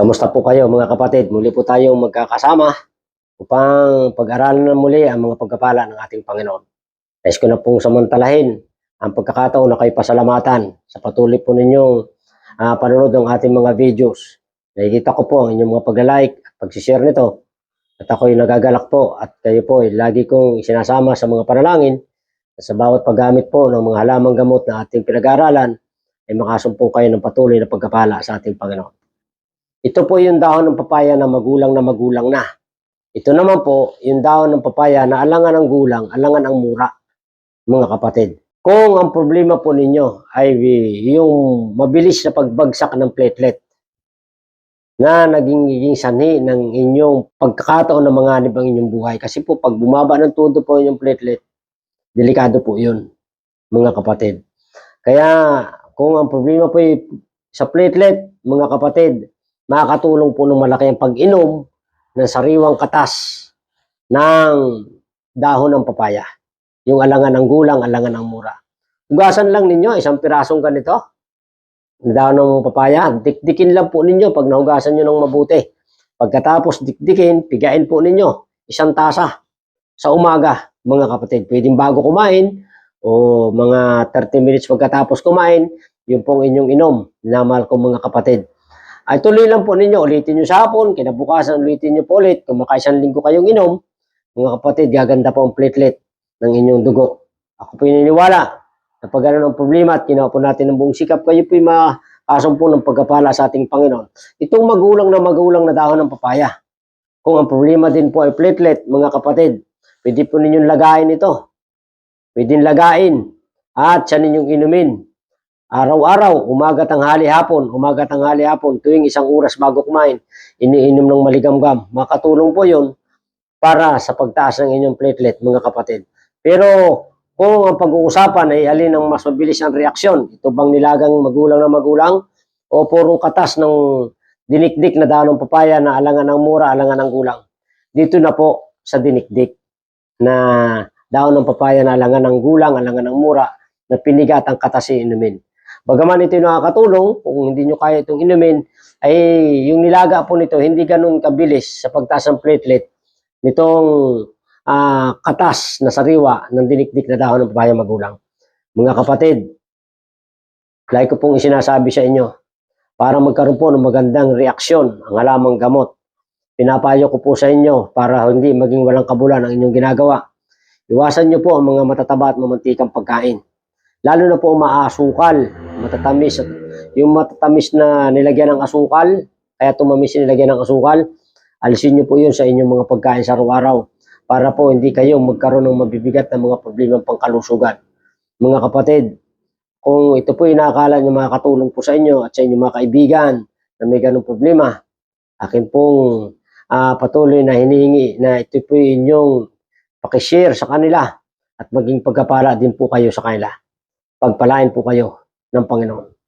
Kamusta po kayo mga kapatid? Muli po tayong magkakasama upang pag-aralan na muli ang mga pagkapala ng ating Panginoon. Nais ko na pong samantalahin ang pagkakataon na kayo pasalamatan sa patuloy po ninyong uh, panonood ng ating mga videos. Nakikita ko po ang inyong mga pag-like at pag-share nito. At ako'y nagagalak po at kayo po ay lagi kong sinasama sa mga panalangin at sa bawat paggamit po ng mga halamang gamot na ating pinag-aralan ay makasumpong kayo ng patuloy na pagkapala sa ating Panginoon. Ito po yung dahon ng papaya na magulang na magulang na. Ito naman po, yung dahon ng papaya na alangan ang gulang, alangan ang mura, mga kapatid. Kung ang problema po ninyo ay yung mabilis na pagbagsak ng platelet na naging sanhi ng inyong pagkakataon ng mga anib ang inyong buhay. Kasi po, pag bumaba ng todo po yung platelet, delikado po yun, mga kapatid. Kaya, kung ang problema po sa platelet, mga kapatid, makakatulong po ng malaki ang pag-inom ng sariwang katas ng dahon ng papaya. Yung alangan ng gulang, alangan ng mura. Ugasan lang ninyo, isang pirasong ganito. Dahon ng papaya, dikdikin lang po ninyo pag nahugasan nyo ng mabuti. Pagkatapos dikdikin, pigain po ninyo isang tasa sa umaga, mga kapatid. Pwedeng bago kumain o mga 30 minutes pagkatapos kumain, yung pong inyong inom, namal ko mga kapatid. Ay tuloy lang po ninyo, ulitin nyo sa hapon, kinabukasan ulitin nyo po ulit, kung makaisang linggo kayong inom, mga kapatid, gaganda po ang platelet ng inyong dugo. Ako po naniniwala na pag ganun ang problema at ginawa po natin ng buong sikap, kayo po makasong po ng pagkapala sa ating Panginoon. Itong magulang na magulang na dahon ng papaya. Kung ang problema din po ay platelet, mga kapatid, pwede po ninyong lagain ito. Pwede lagain at siya ninyong inumin. Araw-araw, umaga tanghali hapon, umaga tanghali hapon, tuwing isang oras bago kumain, iniinom ng maligamgam. Makatulong po yon para sa pagtaas ng inyong platelet, mga kapatid. Pero kung ang pag-uusapan ay alin ang mas mabilis ang reaksyon, ito bang nilagang magulang na magulang o puro katas ng dinikdik na dahon ng papaya na alangan ng mura, alangan ng gulang. Dito na po sa dinikdik na dahon ng papaya na alangan ng gulang, alangan ng mura, na pinigat ang katas inumin. Bagaman ito nakakatulong, kung hindi nyo kaya itong inumin, ay yung nilaga po nito hindi ganun kabilis sa pagtaas ng platelet nitong uh, katas na sariwa ng dinikdik na dahon ng papaya magulang. Mga kapatid, like ko pong isinasabi sa inyo, para magkaroon po ng magandang reaksyon ang halamang gamot. Pinapayo ko po sa inyo para hindi maging walang kabulan ang inyong ginagawa. Iwasan nyo po ang mga matataba at mamantikang pagkain. Lalo na po maasukal, matatamis. At yung matatamis na nilagyan ng asukal, kaya tumamis nilagyan ng asukal, alisin nyo po yun sa inyong mga pagkain sa araw-araw para po hindi kayo magkaroon ng mabibigat na mga problema pangkalusugan. Mga kapatid, kung ito po inakala nyo makakatulong po sa inyo at sa inyong mga kaibigan na may ganong problema, akin pong uh, patuloy na hinihingi na ito po inyong pakishare sa kanila at maging pagkapala din po kayo sa kanila. Pagpalain po kayo ng Panginoon.